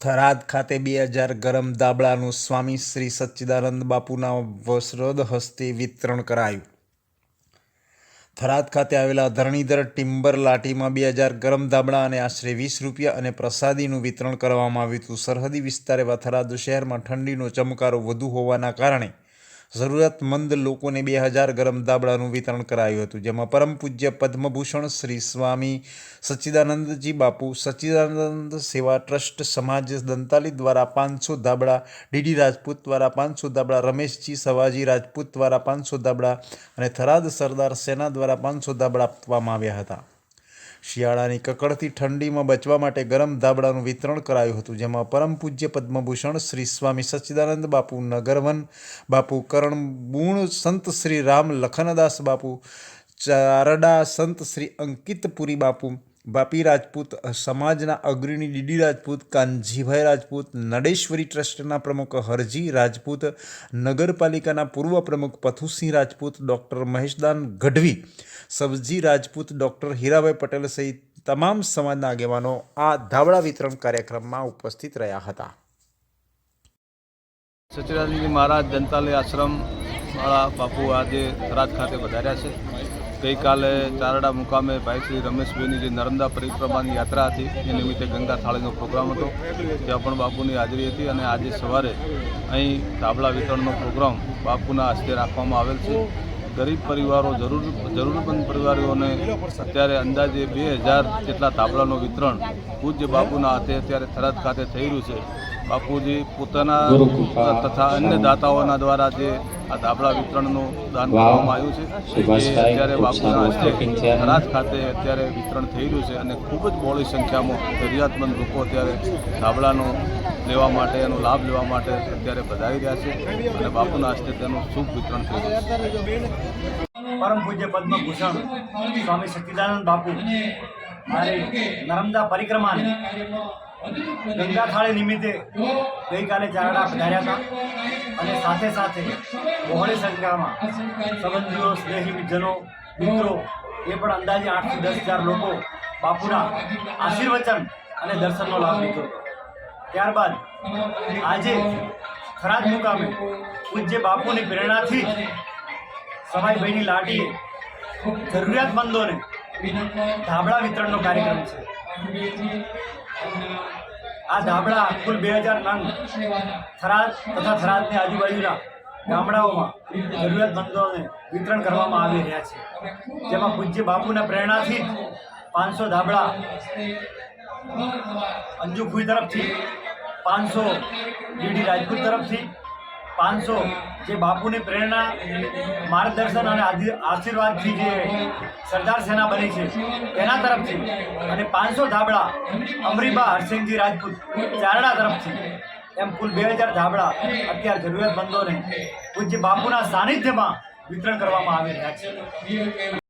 થરાદ ખાતે બે હજાર ગરમ દાબળાનું સ્વામી શ્રી સચ્ચિદાનંદ બાપુના વસ્ત્રદ હસ્તે વિતરણ કરાયું. થરાદ ખાતે આવેલા ધરણીધર ટિમ્બર લાટીમાં બે હજાર ગરમ દાબળા અને આશરે વીસ રૂપિયા અને પ્રસાદીનું વિતરણ કરવામાં આવ્યું હતું. સરહદી વિસ્તાર એવા થરાદ શહેરમાં ઠંડીનો ચમકારો વધુ હોવાના કારણે જરૂરિયાતમંદ લોકોને બે હજાર ગરમ દાબળાનું વિતરણ કરાયું હતું, જેમાં પરમ પૂજ્ય પદ્મભૂષણ શ્રી સ્વામી સચ્ચિદાનંદજી બાપુ, સચ્ચિદાનંદ સેવા ટ્રસ્ટ સમાજ દંતાલી દ્વારા પાંચસો દાબળા, ડીડી રાજપૂત દ્વારા પાંચસો દાબળા, રમેશજી સવાજી રાજપૂત દ્વારા પાંચસો દાબળા અને થરાદ સરદાર સેના દ્વારા પાંચસો દાબળા આપવામાં આવ્યા હતા. શિયાળાની કકડતી ઠંડીમાં બચવા માટે ગરમ ધાબળાનું વિતરણ કરાયું હતું, જેમાં પરમ પૂજ્ય પદ્મભૂષણ શ્રી સ્વામી સચ્ચિદાનંદ બાપુ નગરવન, બાપુ કરણબૂણ સંત શ્રી રામ લખનદાસ બાપુ, ચારડા સંત શ્રી અંકિતપુરી બાપુ બાપી રાજપૂત સમાજના અગ્રણી ડીડી રાજપૂત, કાનજીભાઈ રાજપૂત, નડેશ્વરી ટ્રસ્ટના પ્રમુખ હરજી રાજપૂત, નગરપાલિકાના પૂર્વ પ્રમુખ પથુસિંહ રાજપૂત, ડૉક્ટર મહેશદાન ગઢવી, સબજી રાજપૂત, ડૉક્ટર હીરાભાઈ પટેલ સહિત તમામ સમાજના આગેવાનો આ ધાબળા વિતરણ કાર્યક્રમમાં ઉપસ્થિત રહ્યા હતા. સચિરાજી મહારાજ જનતાલય આશ્રમ વાળા બાપુ આજે થરાદ ખાતે વધાર્યા છે. ગઈકાલે ચારડા મુકામે ભાઈ શ્રી રમેશભાઈની જે નર્મદા પરિક્રમાની યાત્રા હતી, એ નિમિત્તે ગંગા થાળીનો પ્રોગ્રામ હતો ત્યાં પણ બાપુની હાજરી હતી અને આજે સવારે અહીં ધાબળા વિતરણનો પ્રોગ્રામ બાપુના હસ્તે રાખવામાં આવેલ છે. ગરીબ પરિવારો, જરૂર જરૂરમંદ પરિવારોને અત્યારે અંદાજે બે હજાર જેટલા ધાબળાનું વિતરણ પૂજ્ય બાપુના હાથે અત્યારે થરાદ ખાતે થઈ રહ્યું છે. બાપુજી પોતાના તથા અન્ય દાતાઓના દ્વારા જે આ ધાબળા વિતરણનું દાન કરવામાં આવ્યું છે અત્યારે બાપુના હસ્તે થરાદ ખાતે અત્યારે વિતરણ થઈ રહ્યું છે અને ખૂબ જ બહોળી સંખ્યામાં જરૂરિયાતમંદ લોકો અત્યારે ધાબળાનો લેવા માટે એનો લાભ લેવા માટે અત્યારે વધારી રહ્યા છે અને બાપુના હસ્તે તેનું શુભ વિતરણ થઈ રહ્યું છે. પરમ પૂજ્ય પદ્મભૂષણ સ્વામી સચ્ચિદાનંદ બાપુ મારી નર્મદા પરિક્રમાની ગંગા થાળી નિમિત્તે ગઈકાલે ચારડા પધાર્યા હતા. અને સાથે સાથે બહોળી સંખ્યામાં સંબંધીઓ સ્નેહી મિત્રજનો મિત્રો એ પણ અંદાજે આઠથી દસ હજાર લોકો બાપુના આશીર્વચન અને દર્શનનો લાભ લીધો ત્યારબાદ આજે ખરાજ મુકામે પૂજ્ય બાપુની પ્રેરણાથી સવાઈભાઈની લાટીએ જરૂરિયાતમંદોને ધાબળા વિતરણનો કાર્યક્રમ છે. આ ધાબળા કુલ બે હજાર નંગ થરાદ તથા થરાદની આજુબાજુના ગામડાઓમાં જરૂરિયાતમંદોને વિતરણ કરવામાં આવી રહ્યા છે. જેમાં પૂજ્ય બાપુના પ્રેરણાથી પાંચસો ધાબળા અંજુ ભુઈ તરફથી, પાંચસો ડીડી રાજપૂત તરફથી પાંચસો જે બાપુની પ્રેરણા, માર્ગદર્શન અને આશીર્વાદથી જે સરદાર સેના બની છે, એના તરફથી. અને પાંચસો ધાબળા અમરીબા હરસિંહજી રાજપૂત ચારડા તરફથી. એમ કુલ બે હજાર ધાબળા અત્યારે જરૂરિયાતમંદોને પૂજ્ય બાપુના સાનિધ્યમાં વિતરણ કરવામાં આવી રહ્યા છે.